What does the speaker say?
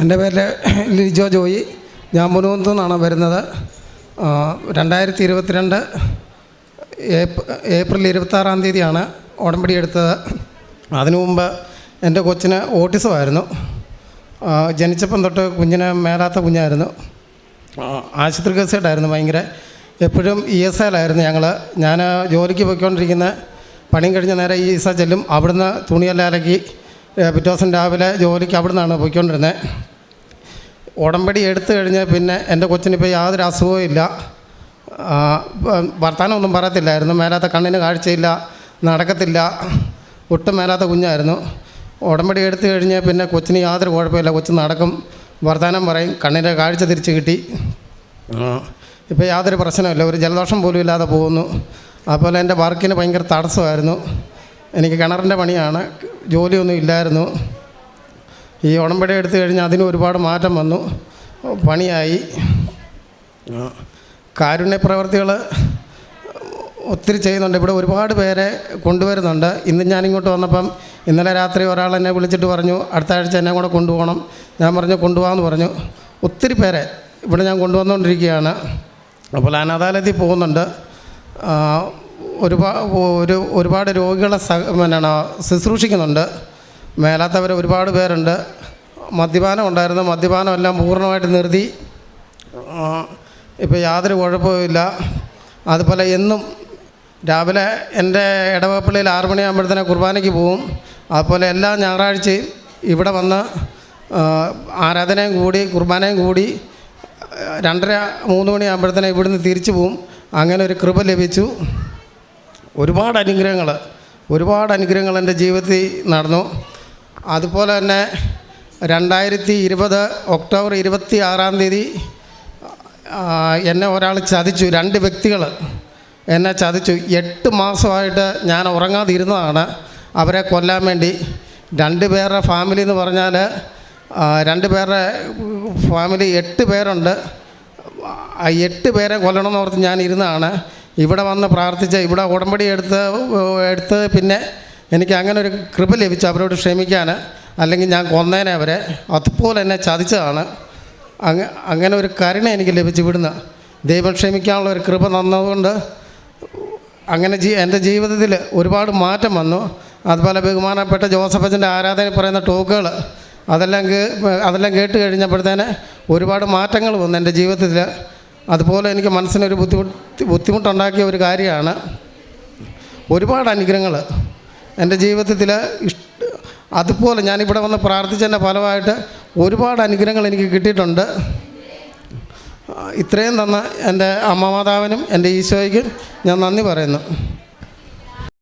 എന്റെ പേര് ലിജോ ജോയി. ഞാൻ മുനകുന്നത്തു നിന്നാണ് വരുന്നത്. രണ്ടായിരത്തി ഇരുപത്തിരണ്ട് ഏപ്രിൽ ഇരുപത്താറാം തീയതിയാണ് ഉടമ്പടി എടുത്തത്. അതിനു മുമ്പ് എന്റെ കൊച്ചിന് ഓട്ടിസമായിരുന്നു. ജനിച്ചപ്പം തൊട്ട് കുഞ്ഞിന് മേലാത്ത കുഞ്ഞായിരുന്നു. ആശുപത്രി കേസായിട്ടായിരുന്നു ഭയങ്കര. എപ്പോഴും ഇ എസ് ഐയിലായിരുന്നു ഞങ്ങൾ ഞാൻ ജോലിക്ക് പോയിക്കൊണ്ടിരിക്കുന്ന പണിയും കഴിഞ്ഞ നേരെ ഇ എസ് ഐ ചെല്ലും. അവിടുന്ന് തുണിയെല്ലാം അലക്കി പിറ്റേ ദിവസം രാവിലെ ജോലിക്ക് അവിടുന്നാണ് പോയിക്കൊണ്ടിരുന്നത് ഉടമ്പടി എടുത്തു കഴിഞ്ഞാൽ പിന്നെ എന്റെ കൊച്ചിനിപ്പോൾ യാതൊരു അസുഖവും ഇല്ല. വർത്തമാനമൊന്നും പറയത്തില്ലായിരുന്നു. മേലാത്ത കണ്ണിന് കാഴ്ചയില്ല നടക്കത്തില്ല. ഒട്ടും മേലാത്ത കുഞ്ഞായിരുന്നു. ഉടമ്പടി എടുത്തു കഴിഞ്ഞാൽ പിന്നെ കൊച്ചിന് യാതൊരു കുഴപ്പമില്ല. കൊച്ചു നടക്കും വർത്താനം പറയും കണ്ണിന്റെ കാഴ്ച തിരിച്ച് കിട്ടി. ഇപ്പോൾ യാതൊരു പ്രശ്നമില്ല ഒരു ജലദോഷം പോലും ഇല്ലാതെ പോകുന്നു. അതുപോലെ എന്റെ വർക്കിന് ഭയങ്കര തടസ്സമായിരുന്നു. എനിക്ക് കിണറിന്റെ പണിയാണ് ജോലിയൊന്നും ഇല്ലായിരുന്നു. ഈ ഉടമ്പടി എടുത്തു കഴിഞ്ഞാൽ അതിന് ഒരുപാട് മാറ്റം വന്നു. പണിയായി. കാരുണ്യ പ്രവർത്തികൾ ഒത്തിരി ചെയ്യുന്നുണ്ട്. ഇവിടെ ഒരുപാട് പേരെ കൊണ്ടുവരുന്നുണ്ട്. ഇന്ന് ഞാനിങ്ങോട്ട് വന്നപ്പം ഇന്നലെ രാത്രി ഒരാൾ എന്നെ വിളിച്ചിട്ട് പറഞ്ഞു അടുത്ത ആഴ്ച എന്നെ കൂടെ കൊണ്ടുപോകണം. ഞാൻ പറഞ്ഞു കൊണ്ടുപോകാമെന്ന് പറഞ്ഞു. ഒത്തിരി പേരെ ഇവിടെ ഞാൻ കൊണ്ടുവന്നുകൊണ്ടിരിക്കുകയാണ്. അപ്പോൾ അനാഥാലയത്തിൽ പോകുന്നുണ്ട്. ഒരുപാട് ഒരു ഒരുപാട് രോഗികളെ സ എന്നാണ് ശുശ്രൂഷിക്കുന്നുണ്ട്. മേലാത്തവർ ഒരുപാട് പേരുണ്ട്. മദ്യപാനം ഉണ്ടായിരുന്നു. മദ്യപാനം എല്ലാം പൂർണമായിട്ട് നിർത്തി. ഇപ്പോൾ യാതൊരു കുഴപ്പമില്ല അതുപോലെ എന്നും രാവിലെ എന്റെ ഇടവപ്പള്ളിയിൽ ആറു മണിയാകുമ്പോഴത്തേനെ കുർബാനയ്ക്ക് പോവും. അതുപോലെ എല്ലാ ഞായറാഴ്ചയും ഇവിടെ വന്ന് ആരാധനയും കൂടി കുർബാനയും കൂടി രണ്ടര മൂന്ന് മണിയാകുമ്പോഴത്തേനെ ഇവിടുന്ന് തിരിച്ചു പോവും. അങ്ങനെ ഒരു കൃപ ലഭിച്ചു. ഒരുപാട് അനുഗ്രഹങ്ങൾ ഒരുപാട് അനുഗ്രഹങ്ങൾ എന്റെ ജീവിതത്തിൽ നടന്നു. അതുപോലെ തന്നെ രണ്ടായിരത്തി ഇരുപത് ഒക്ടോബർ ഇരുപത്തി ആറാം തീയതി എന്നെ ഒരാൾ ചതിച്ചു രണ്ട് വ്യക്തികൾ എന്നെ ചതിച്ചു. എട്ട് മാസമായിട്ട് ഞാൻ ഉറങ്ങാതിരുന്നതാണ്. അവരെ കൊല്ലാൻ വേണ്ടി. രണ്ട് പേരുടെ ഫാമിലി എന്ന് പറഞ്ഞാൽ രണ്ട് പേരുടെ ഫാമിലി എട്ട് പേരുണ്ട്. ആ എട്ട് പേരെ കൊല്ലണമെന്ന് ഓർത്ത് ഞാൻ ഇരുന്നതാണ്. ഇവിടെ വന്ന് പ്രാർത്ഥിച്ച് ഇവിടെ ഉടമ്പടി എടുത്ത് എടുത്ത് പിന്നെ എനിക്ക് അങ്ങനെ ഒരു കൃപ ലഭിച്ചു അവരോട് ക്ഷമിക്കാൻ അല്ലെങ്കിൽ ഞാൻ കൊന്നേനെ അവരെ അതുപോലെ എന്നെ ചതിച്ചതാണ്. അങ്ങ അങ്ങനെ ഒരു കരുണ എനിക്ക് ലഭിച്ചു ഇവിടുന്ന്. ദൈവം ക്ഷമിക്കാനുള്ള ഒരു കൃപ തന്നതുകൊണ്ട് അങ്ങനെ ജീ എന്റെ ജീവിതത്തിൽ ഒരുപാട് മാറ്റം വന്നു. അതുപോലെ ബഹുമാനപ്പെട്ട ജോസഫ് അച്ഛന്റെ ആരാധന പറയുന്ന ടോക്കുകൾ അതെല്ലാം കേ അതെല്ലാം കേട്ട് കഴിഞ്ഞപ്പോഴത്തേന് ഒരുപാട് മാറ്റങ്ങൾ വന്നു എന്റെ ജീവിതത്തിൽ. അതുപോലെ എനിക്ക് മനസ്സിനൊരു ബുദ്ധിമുട്ട് ബുദ്ധിമുട്ടുണ്ടാക്കിയ ഒരു കാര്യമാണ്. ഒരുപാട് അനുഗ്രഹങ്ങൾ. എന്റെ ജീവിതത്തിൽ അതുപോലെ ഞാനിവിടെ വന്ന് പ്രാർത്ഥിച്ചതിന്റെ ഫലമായിട്ട് ഒരുപാട് അനുഗ്രഹങ്ങൾ എനിക്ക് കിട്ടിയിട്ടുണ്ട്. ഇത്രയും തന്ന എന്റെ അമ്മമാതാവിനും എന്റെ ഈശോയ്ക്കും ഞാൻ നന്ദി പറയുന്നു.